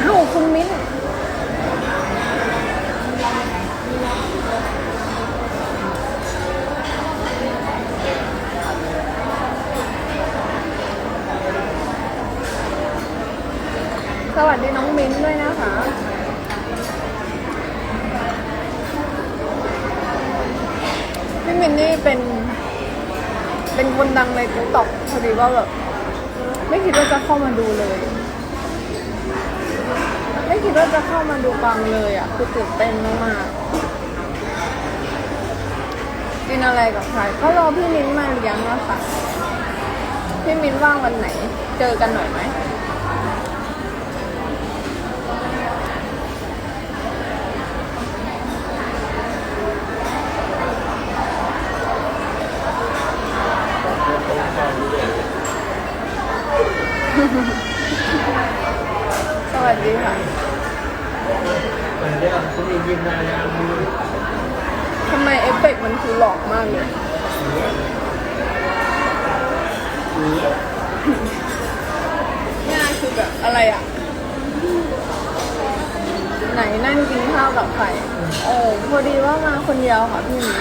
เอ้าคุณมิ้นสวัสดีน้องมิ้นด้วยนะคะพี่มินนี่เป็น เป็นคนดังในติ๊กต็อกพอดีว่าแบบ ไม่คิดว่าจะเข้ามาดูเลย คิดว่าจะเข้ามาดูปังเลยอะ คือตื่นเต้นมากๆกินอะไรกับใคร ก็รอพี่มิ้นมาเลี้ยงนะค่ะพี่มิ้นว่างวันไหน เจอกันหน่อยไหม สวัสดีค่ะ เรื่องคุณยินมาแล้วมือ ทำไมเอฟเฟกต์มันคือหลอกมากเลยเนี่ยคือแบบอะไรอะ ไหนนั่งกินข้าวกับใครโอ้พอดีว่ามาคนเดียวค่ะพี่หมี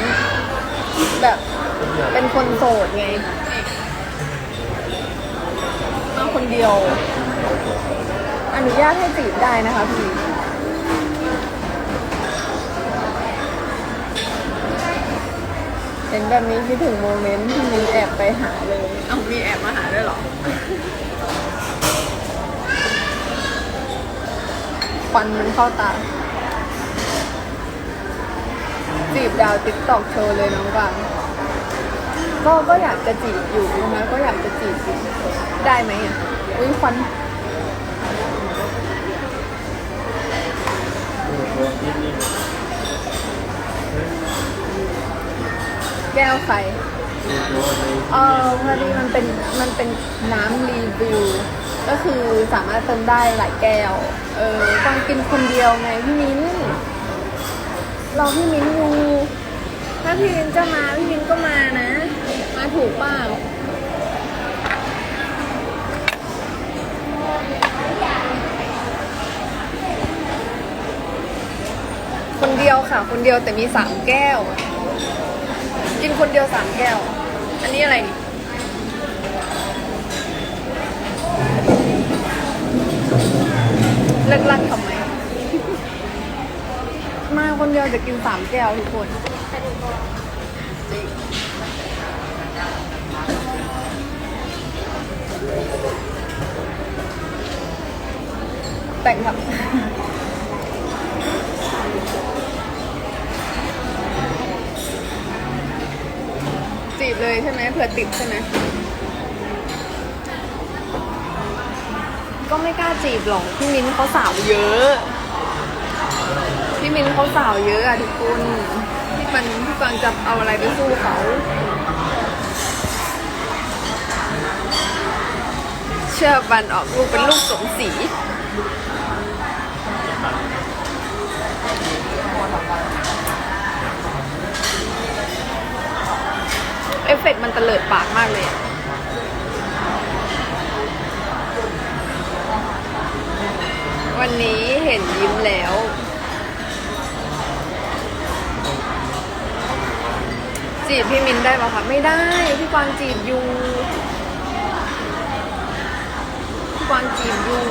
แบบเป็นคนโสดไง มาคนเดียว อนุญาตให้จีบได้นะคะพี่เห็นแบบนี้คิดถึงโมเมนต์ที่มีแอบไปหาเลย เอามีแอบมาหาด้วยเหรอฟันมันเข้าตา จีบดาวติ๊กตอกโชว์เลยน้องกวางก็ก็อยากจะจีบอยู่นะคะก็อยากจะจีบอยู่ได้ไหมอะ อุ้ยฟัน ตัวยินนี่ แก้วใครตัวในเออพอดีมันเป็นมันเป็นน้ำรีวิว ก็คือสามารถเติมได้หลายแก้ว เออตอนกินคนเดียวไงพี่มิ้นรอพี่มิ้นอยู่ถ้าพี่มิ้นจะมาพี่มิ้นก็มานะ มาถูกเปล่าคนเดียวค่ะ คนเดียวแต่มีสามแก้ว กินคนเดียวสามแก้ว อันนี้อะไรนี่เลิกลักทำไม มาคนเดียวจะกินสามแก้วทุกคนแต่งครับ บเลยใช่ไหมเผื่อติดใช่ไหมก็ไม่กล้าจีบหรอกพี่มิ้นเขาสาวเยอะ พี่มิ้นเขาสาวเยอะอะทุกคนพี่ปันพี่ปังจะเอาอะไรไปสู้เขาเชื่อปันออกลูกเป็นลูกสมศรี เอฟเฟกต์มันเตลิดปากมากเลยอะวันนี้เห็นยิ้มแล้ว จีบพี่มินได้ปะคะไม่ได้ พี่กวางจีบอยู่พี่กวางจีบอยู่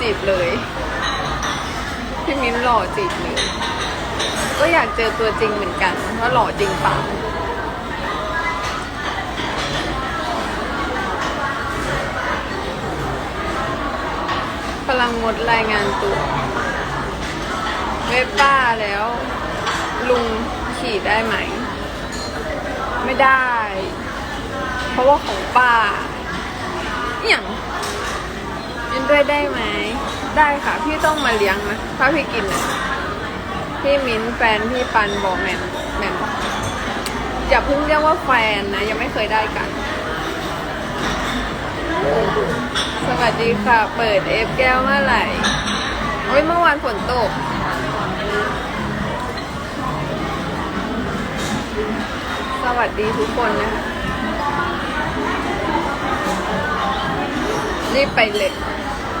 จีบเลย พี่มินหล่อจีบเลย ก็อยากเจอตัวจริงเหมือนกัน ว่าหล่อจริงเปล่าพลังงดรายงานตัวเว็บป้าแล้ว ลุงขี่ได้ไหม ไม่ได้ เพราะว่าของป้าอย่างกินด้วยได้ไหม ได้ค่ะ พี่ต้องมาเลี้ยงนะ ถ้าพี่กินนะ พี่มิ้นแฟนพี่ปันบอกแมนแมนอย่าเพิ่งเรียกว่าแฟนนะ ยังไม่เคยได้กัน สวัสดีค่ะ เปิดเอฟแก้วเมื่อไหร่โอ้ยเมื่อวานฝนตก สวัสดีทุกคนนะคะรีบไปเลย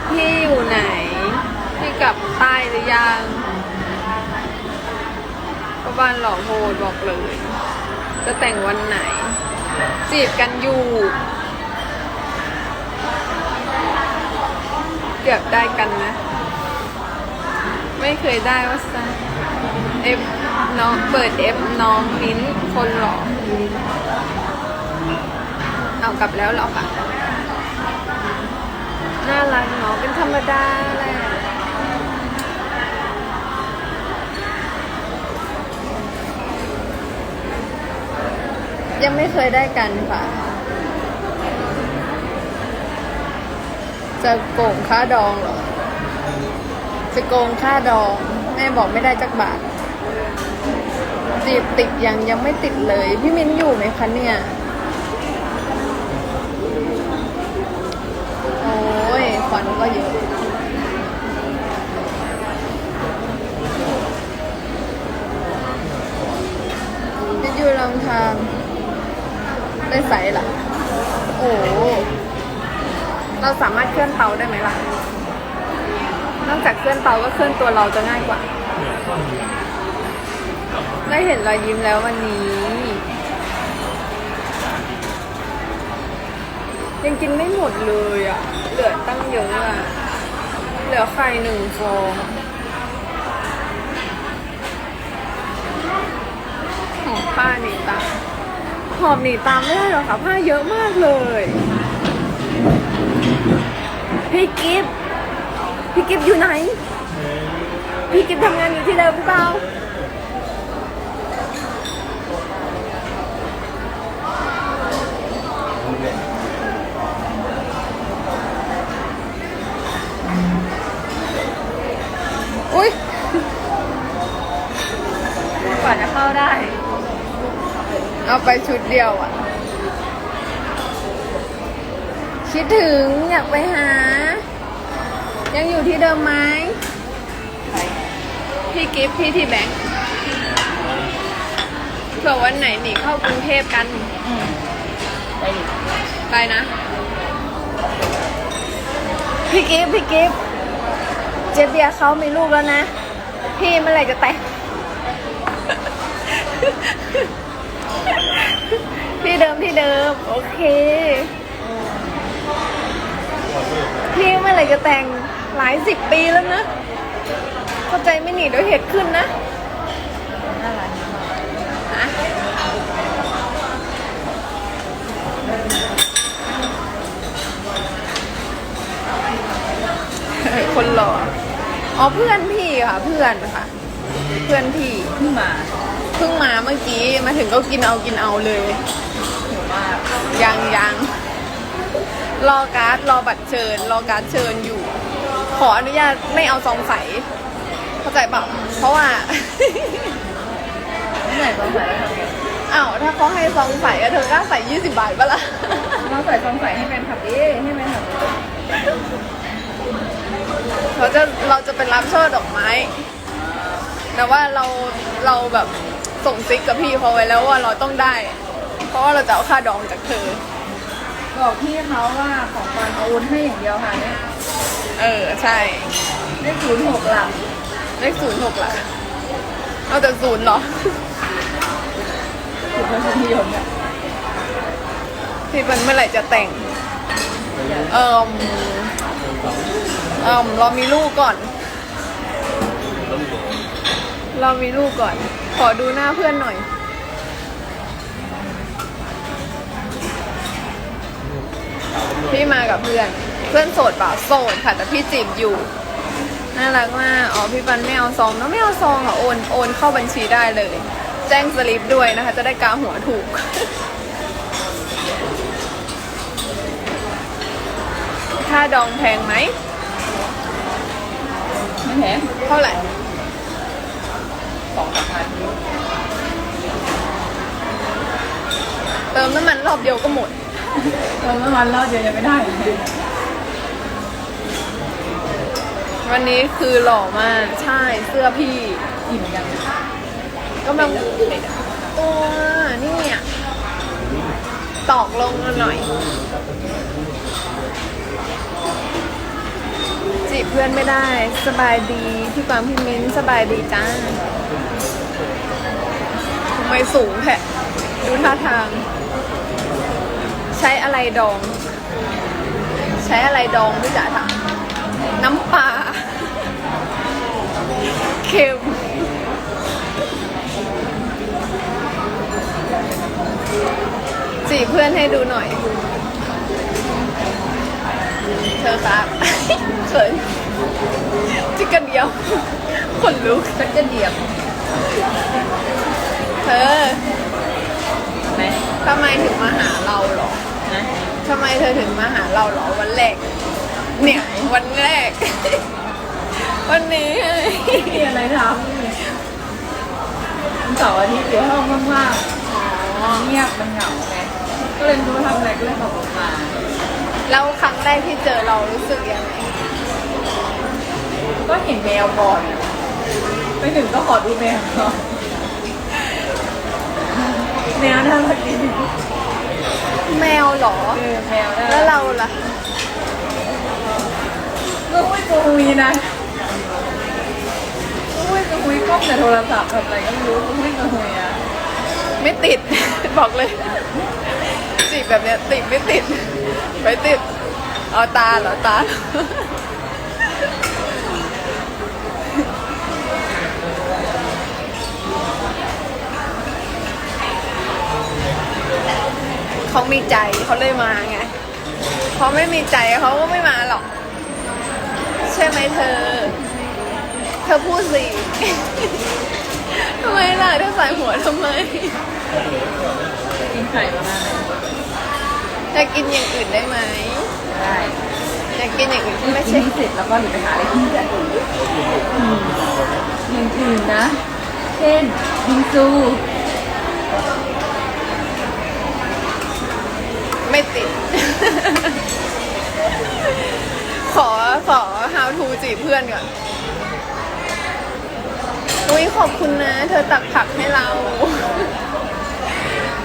พี่อยู่ไหน พี่กลับใต้หรือยัง ก็บ้านหล่อโพดบอกเลย จะแต่งวันไหน จีบกันอยู่เกือบได้กันนะ ไม่เคยได้ว่าซะเอฟน้องเปิดเอฟน้องมิ้นคนหล่อเอากลับแล้วหรอคะน่ารักเนาะเป็นธรรมดาแหละ ยังไม่เคยได้กันค่ะ จะโกงค่าดองเหรอ จะโกงค่าดอง แม่บอกไม่ได้จักบาทจีบติดยังยังไม่ติดเลย พี่มิ้นอยู่ไหมคะเนี่ย โอ้ยควันก็เยอะ จะอยู่ลำทางได้ใสล่ะ โอ้เราสามารถเคลื่อนเตาได้ไหมล่ะ นอกจาก เคลื่อนเตาก็เคลื่อนตัวเราจะง่ายกว่า ได้เห็นรอยยิ้มแล้ววันนี้ ยังกินไม่หมดเลยอะ เหลือตั้งเยอะอะ เหลือไข่หนึ่งฟองหอมผ้าหนีตามหอมหนีตามไม่ได้หรอกค่ะผ้าเยอะมากเลยพี่กิฟต์พี่กิฟต์อยู่ไหน พี่กิฟต์ทำงานอยู่ที่เดิมหรือเปล่าอุ้ยกว่าจะเข้าได้ เอาไปชุดเดียวอะ คิดถึงอยากไปหา ยังอยู่ที่เดิมไหม พี่กิฟต์พี่ที่แบงค์เผื่อวันไหนหนีเข้ากรุงเทพกันไปดิไปนะ พี่กิฟต์พี่กิฟต์เจเบียร์เขามีลูกแล้วนะ พี่เมื่อไหร่จะแต่ง ที่เดิมที่เดิม โอเค พี่เมื่อไหร่จะแต่งหลายสิบปีแล้วนะ เข้าใจไม่หนีเดี๋ยวเหตุขึ้นนะน่ารักฮะคนหล่ออ๋อเพื่อนพี่ค่ะ เพื่อนค่ะ เพื่อนพี่เพิ่งมาเพิ่งมาเมื่อกี้มาถึงก็กินเอากินเอาเลยหิวมากยังยังรอการ์ดรอบัตรเชิญ รอการ์ดเชิญอยู่ ขออนุญาตไม่เอาซองใส เข้าใจเปล่าเพราะว่าไม่ไหนต้องใส่แล้วทำไงอ้าวถ้าเขาให้ซองใสอะเธอกล้าใส่ยี่สิบบาทปะล่ะ เราใส่ซองใส่ให้แฟนคลับดิให้แฟนคลับดิเขาจะเราจะเป็นรับช่อดอกไม้ แต่ว่าเราเราแบบส่งซิกกับพี่เขาไว้แล้วว่าเราต้องได้ เพราะว่าเราจะเอาค่าดองจากเธอ บอกพี่เขาว่าของฟันโอนให้อย่างเดียวค่ะเนี่ยเออใช่ ได้ศูนย์หกหลัก เลขศูนย์หกละเอาแต่ศูนย์เหรอคือคนนิยมเนี่ยพี่เป็นเมื่อไหร่จะแต่ง เออเออเรามีลูกก่อน เรามีลูกก่อน ขอดูหน้าเพื่อนหน่อย พี่มากับเพื่อน เพื่อนโสดเปล่าโสดค่ะแต่พี่จีบอยู่ น่ารักมาก อ๋อพี่ปันไม่เอาซองแล้วไม่เอาซองอะโอนโอนเข้าบัญชีได้เลย แจ้งสลิปด้วยนะคะ จะได้กาหัวถูก ค่าดองแพงไหมไม่แพงเท่าไหร่สองสามพันเติมน้ำมันรอบเดียวก็หมด เติมน้ำมันรอบเดียวยังไม่ได้เลย วันนี้คือหล่อมากใช่เสื้อพี่อิ่มยังกำลังตัวนี่อะตอกลงมาหน่อย จีเพื่อนไม่ได้สบายดีพี่กวางพี่มิ้นสบายดีจ้าทำไมสูงแผะดูท่าทาง ใช้อะไรดอง ใช้อะไรดองพี่จ๋าถามน้ำปลา เค็มจีบเพื่อนให้ดูหน่อย เธอครับเขินจิกกระเดียวคนลุกก็จะเดียบเธอไหมทำไมถึงมาหาเราหรอนะทำไมเธอถึงมาหาเราหรอวันแรก เนี่ย วันแรก วันนี้ไงมีอะไรทำวันเสาร์อาทิตย์อยู่ห้องว่างๆเงียบมันเหงาไงก็เลยรู้ทำอะไรก็เลยบอกมาแล้วครั้งแรกที่เจอเรารู้สึกยังไงก็เห็นแมวก่อนไปถึงก็ขอดูแมวก่อนแมวน่ารักดีแมวเหรอเอแมวแล้วเราล่ะก็ไม่กูคุยนะ ก็ไม่กูคุยกล้องแต่โทรศัพท์ทำอะไรก็ไม่รู้กูไม่กูคุยอะไม่ติด บอกเลยจีบแบบเนี้ยติดไม่ติดไม่ติดเอาตาเหรอตาเขามีใจเขาเลยมาไงเขาไม่มีใจเขาก็ไม่มาหรอก ใช่ไหมเธอ เธอพูดสิ ทำไมล่ะเธอใส่หัวทำไมกินไข่ประมาณไหนจะกินอย่างอื่นได้ไหมได้อยากกินอย่างอื่นที่ไม่ไม่ใช่ใช่เสร็จแล้วก็หนูไปหาอะไรกินกันอืมอย่างอื่นนะ เช่นบิงซู ไม่ติด ขอขอ how to จีบเพื่อนก่อน อุ้ยขอบคุณนะ เธอตักผักให้เรา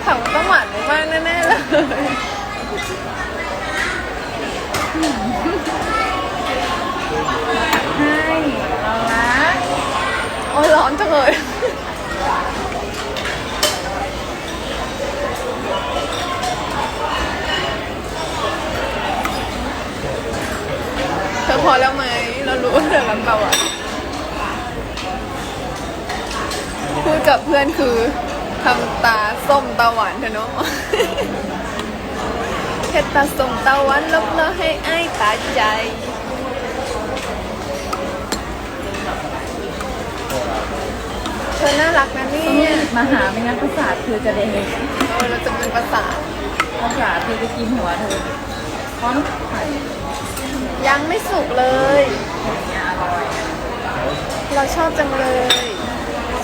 ผักต้องหวานมากแน่ๆเลย ให้เรานะโอ้ยร้อนจังเลยเธอพอแล้วไหม เรารู้ว่าเธอรักเราอะพูดกับเพื่อนคือทำตาส้มตาหวานเธอเนาะเฮ็ดตาส้มตาหวานลบเลอให้อ้ายตาใจเธอน่ารักนะเนี่ต้องรียบมาหาไม่งั้นประสาทเธอจะแดงเออเราจะเป็นประสาทประสาทเธอจะกินหัวเธอเพราะไข่ยังไม่สุกเลยอย่างเงี้ยอร่อยเราชอบจังเลย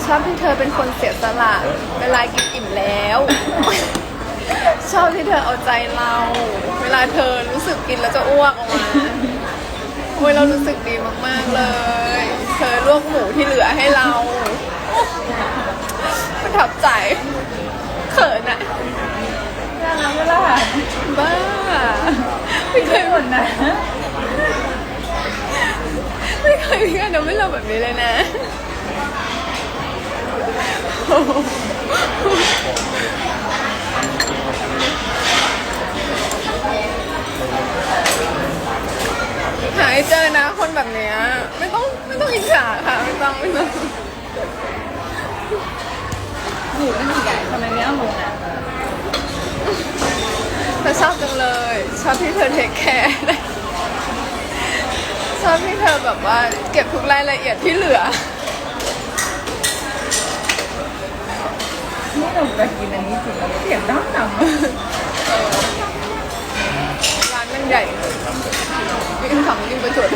ชอบที่เธอเป็นคนเสียสละเวลากินอิ่มแล้ว ชอบที่เธอเอาใจเรา เวลาเธอรู้สึกกินแล้วจะอ้วกออกมาโอ้ยเรารู้สึกดีมาก ๆเลย เธอลวกหมูที่เหลือให้เราประทับใจเขินอะน่ารักไหมล่ะบ้าไม่เคยหมดนะไม่เคยมีการทำให้เราแบบนี้เลยนะ หายเจอนะคนแบบเนี้ยไม่ต้องไม่ต้องอิจฉาค่ะไม่ต้องไม่ต้องหมูนั่นอีกอะทำไมไม่เอาลงอะแต่ชอบจังเลยชอบที่เธอเทคแคร์ชอบที่เธอแบบว่าเก็บทุกรายละเอียดที่เหลือ นี่เราไปกินอันนี้จริงเสียงดังดังร้านมันใหญ่ยิ่งทำยิ่งประจวด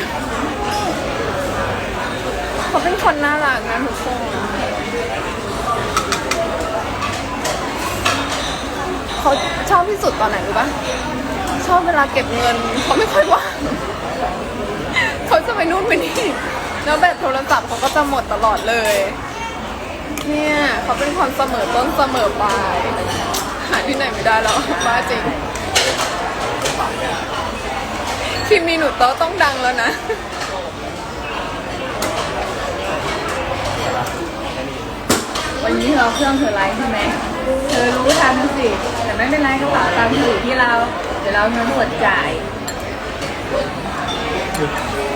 เขาเป็นคนน่ารักนะทุกคนเขาชอบที่สุดตอนไหนรู้ปะชอบเวลาเก็บเงินเขาไม่ค่อยว่างเขาจะไปนู่นไปนี่แล้วแบตโทรศัพท์เขาก็จะหมดตลอดเลย เนี่ยเขาเป็นคนเสมอต้นเสมอปลายหาที่ไหนไม่ได้แล้วบ้าจริงคิมมีหนูโตต้องดังแล้วนะ วันนี้เราเครื่องเธอไลฟ์ใช่ไหมเธอรู้ทันสิแต่ไม่เป็นไรกระเป๋าตังอยู่ที่เรา เดี๋ยวเราเงินหมดจ่าย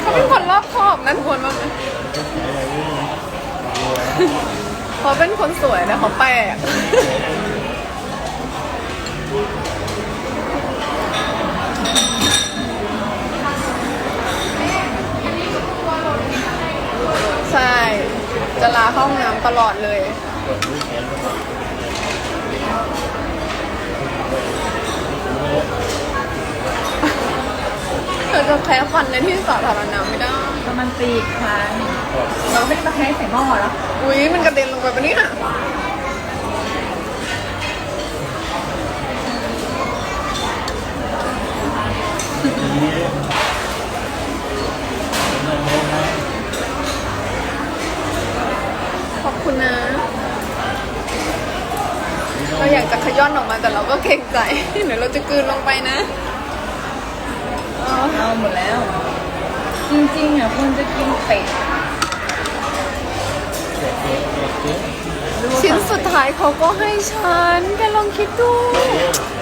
เขาเป็นคนรอบคอบนั่นควรมาก เขาเป็นคนสวยแต่เขาแปลกใช่ จะลาห้องน้ำตลอดเลย เธอจะแพ้ควันในที่สาธารณะไม่ได้ก็มันตีกครั้ง เราไม่ได้มาแค่ใส่หม้อหรออุ้ยมันกระเด็นลงไปปะเนี่ยขอบคุณนะ เราอยากจะขย้อนออกมาแต่เราก็เกรงใจเดี๋ยวเราจะกลืนลงไปนะเอาเอาหมดแล้ว จริงๆอะควรจะกินเป็ด ชิ้นสุดท้ายเขาก็ให้ฉันแกลองคิดดู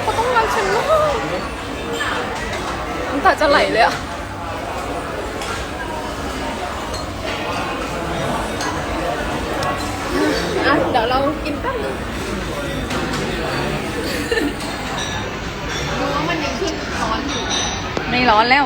เขาต้องรักฉันมากน้ำตาจะไหลเลยอะอะเดี๋ยวเรากินแป๊บนึงดูว่ามันยังขึ้นร้อนอยู่ไม่ร้อนแล้ว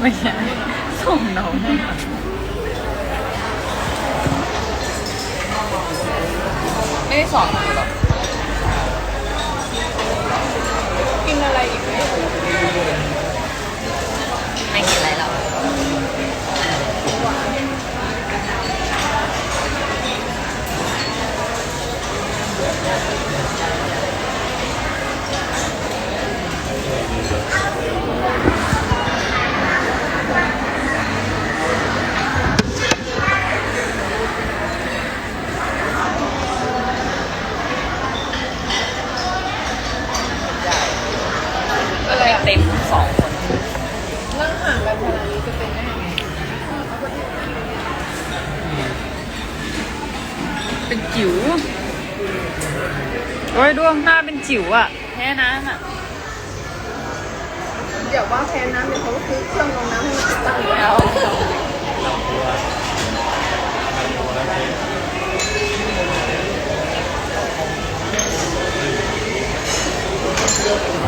ไม่ใช่ส่งน้องให้ไม่ได้สอนหรอกกินอะไรอีกไหมไม่กินอะไรหรอก อะไรเต็มสองคนนั่งห่างกันขนาดนี้จะเป็นได้ยังไงเป็นจิ๋วโอ้ยดวงหน้าเป็นจิ๋วอะแค่นั้นอะเดี๋ยวว่าแพ้น้ำเดี๋ยวเขาก็ซื้อเครื่องลงน้ำให้มันติดตั้งแล้ว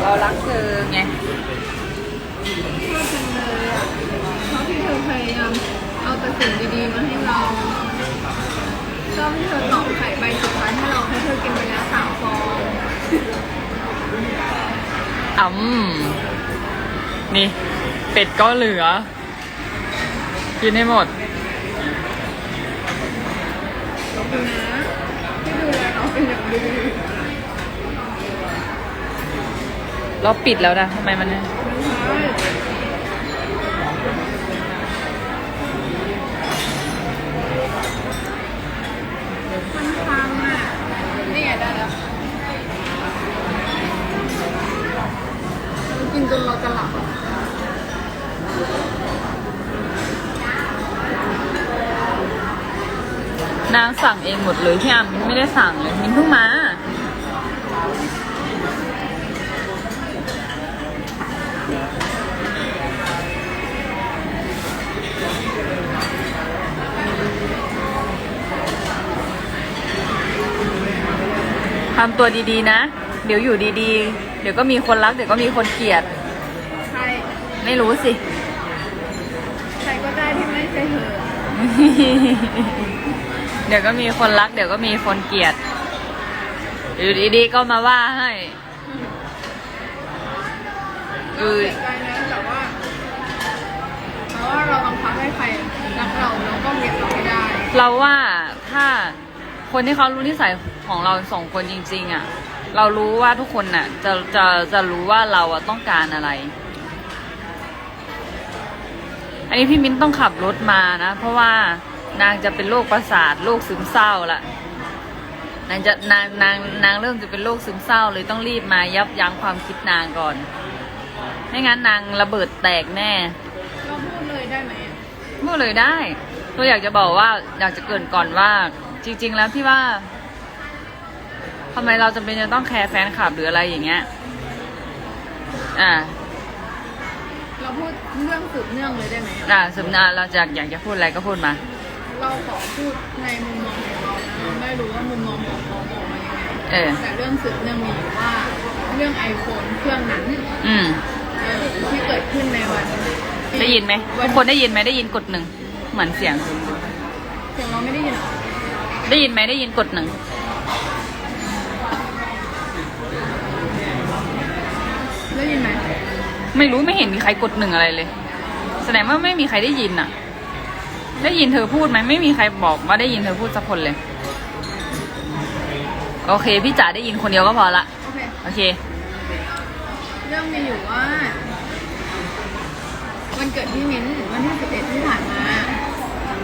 เรารักเธอไงชอบจังเลยอะชอบที่เธอพยายามเอาแต่สิ่งดีๆมาให้เราชอบที่เธอตอกไข่ใบสุดท้ายให้เราให้เธอกินไปแล้วสามฟองอืมนี่ เป็ดก็เหลือ กินให้หมดขอบคุณนะที่ดูแลเราเป็นอย่างดี เราปิดแล้วนะทำไมมันมันพังอะนี่ไงได้แล้วกินจนเราจะหลับอะนางสั่งเองหมดเลยพี่อามไม่ได้สั่งเลยมินเพิ่งมา ทำตัวดีๆนะ เดี๋ยวอยู่ดีๆ เดี๋ยวก็มีคนรัก เดี๋ยวก็มีคนเกลียด ใคร ไม่รู้สิ ใครก็ได้ที่ไม่ใช่เธอ เดี๋ยวก็มีคนรัก เดี๋ยวก็มีคนเกลียด อยู่ดีๆก็มาว่าให้อยู่เสียใจนะแต่ว่าเพราะว่าเราบังคับให้ใครรักเราแล้วก็เกลียดเราไม่ได้ เราว่าถ้าคนที่เขารู้นิสัย ของเราสองคนจริง ๆอะ เรารู้ว่าทุกคนน่ะ จะจะจะรู้ว่าเราอะต้องการอะไร อันนี้พี่มิ้นต้องขับรถมานะ เพราะว่านางจะเป็นโรคประสาทโรคซึมเศร้าละนางจะนางนางนางเริ่มจะเป็นโรคซึมเศร้าเลยต้องรีบมายับยั้งความคิดนางก่อน ไม่งั้นนางระเบิดแตกแน่เราพูดเลยได้ไหมอะพูดเลยได้ตัวอยากจะบอกว่าอยากจะเกรินก่อนว่า จริง ๆ แล้วพี่ว่า ทำไมเราจำเป็นจะต้องแคร์แฟนคลับหรืออะไรอย่างเงี้ย อ่า เราพูดเรื่องสืบเนื่องเลยได้ไหมอะอ่าสมนาเราจะอยากจะพูดอะไรก็พูดมา เราขอพูดในมุมมองของเรานะไม่รู้ว่ามุมมองของเขามองมายังไงเออ แต่เรื่องสืบเนื่องมีอยู่ว่าเรื่อง iPhone เครื่องนั้นอืม เออที่เกิดขึ้นในวันที่ได้ยินไหมวัทุกคนได้ยินไหมได้ยินกดหนึ่ง เหมือนเสียง เสียงเราไม่ได้ยินเหรอได้ยินไหมได้ยินกดหนึ่ง ได้ยินไหมไม่รู้ไม่เห็นมีใครกดหนึ่งอะไรเลย แสดงว่าไม่มีใครได้ยินอะได้ยินเธอพูดไหมไม่มีใครบอกว่าได้ยินเธอพูดสักคนเลย โอเค พี่จ๋าได้ยินคนเดียวก็พอละโอเค โอเค เรื่องมีอยู่ว่า วันเกิดพี่มิ้นวันที่ 11 ที่ผ่านมา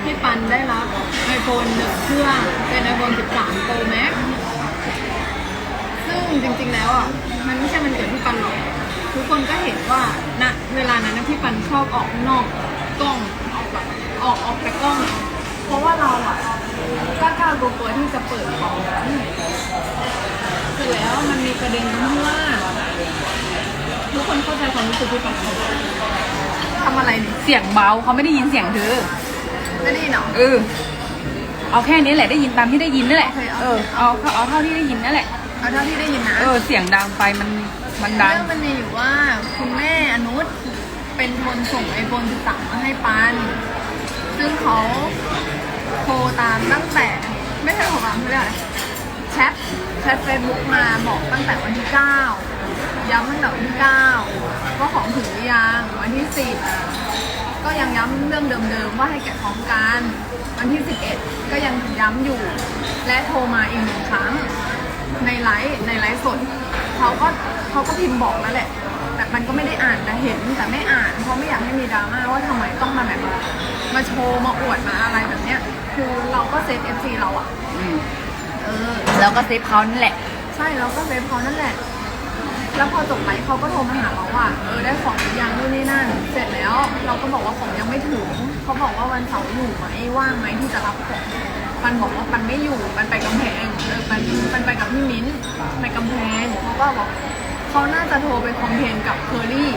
พี่ปันได้รับไอโฟนหนึ่งเครื่องเป็นไอโฟน13 Pro Max ซึ่งจริงๆแล้วอะ มันไม่ใช่มัน เวลานั้นนะพี่ปันชอบออกข้างนอกกล้องออกแบบออกออกแต่กล้อง เพราะว่าเราอะกล้ากล้าตัวตัวที่จะเปิดของเสร็จแล้วมันมีประเด็นตรงที่ว่าทุกคนเข้าใจความรู้สึกพี่ปันไหมทำอะไรเนี่ยเสียงเบาเขาไม่ได้ยินเสียงเธอไม่ได้ยินเหรอเออเอาแค่นี้แหละได้ยินตามที่ได้ยินนั่นแหละโอเคเอาเออเอาเอาเท่าที่ได้ยินนั่นแหละเอาเท่าที่ได้ยินนะ เออเสียงดังไปมันมันดังเรื่องมันมีอยู่ว่าคุณแม่อนุช เป็นคนส่งไอโฟน13 มาให้ปัน ซึ่งเขาโทรตามตั้งแต่ ไม่ใช่โทรตามเขาเรียกอะไรแชทแชทเฟซบุ๊กมาบอกตั้งแต่วันที่ 9 ย้ำตั้งแต่วันที่ 9 ว่าของถึงหรือยังวันที่ 10 ก็ยังย้ำเรื่องเดิมๆว่าให้แกะพร้อมกันวันที่ 11 ก็ยังย้ำอยู่ และโทรมาอีกหนึ่งครั้งในไลฟ์ในไลฟ์สดเขาก็เขาก็พิมพ์บอกนั่นแหละ แต่มันก็ไม่ได้อ่านแต่เห็นแต่ไม่อ่านเพราะไม่อยากให้มีดราม่าว่าทำไมต้องมาแบบมาโชว์มาอวดมาอะไรแบบเนี้ยคือเราก็เซฟเอฟซีเราอะอืมเออ แล้วก็เซฟเขานั่นแหละ ใช่เราก็เซฟเขานั่นแหละ แล้วพอจบไลฟ์เขาก็โทรมาหาเราว่าเออได้ของหรือยังนู่นนี่นั่น เสร็จแล้วเราก็บอกว่าของยังไม่ถึงเขาบอกว่าวันเสาร์อยู่ไหมว่างไหมที่จะรับของปันบอกว่าปันไม่อยู่ปันไปกำแพงเออปันปันไปกับพี่มิ้นไปกำแพงเขาก็บอก เขาน่าจะโทรไปคอมเพนกับเคอรี่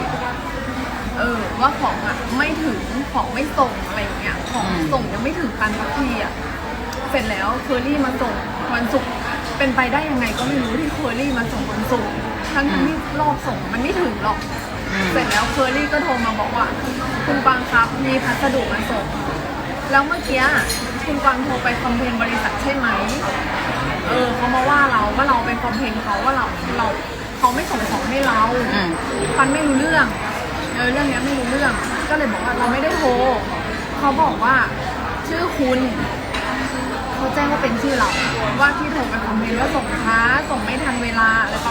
เออว่าของอะไม่ถึงของไม่ส่งอะไรอย่างเงี้ยของส่งยังไม่ถึงปันสักทีอะเสร็จแล้วเคอรี่มาส่งวันศุกร์เป็นไปได้ยังไงก็ไม่รู้ที่เคอรี่มาส่งวันศุกร์ทั้งๆที่รอบส่งมันไม่ถึงหรอก เสร็จแล้วเคอรี่ก็โทรมาบอกว่า คุณปังครับมีพัสดุมาส่ง แล้วเมื่อกี้คุณปังโทรไปคอมเพนบริษัทใช่ไหมเออเขามาว่าเราว่าเราไปคอมเพนเขาว่าเราเรา เขาไม่ส่งของให้เราอืม ปันไม่รู้เรื่องเออเรื่องเนี้ยไม่รู้เรื่อง ก็เลยบอกว่าเราไม่ได้โทรเขาบอกว่าชื่อคุณเขาแจ้งว่าเป็นชื่อเราว่าที่โทรไปคอมเมนต์ว่าส่งช้าส่งไม่ทันเวลาอะไรประมาณ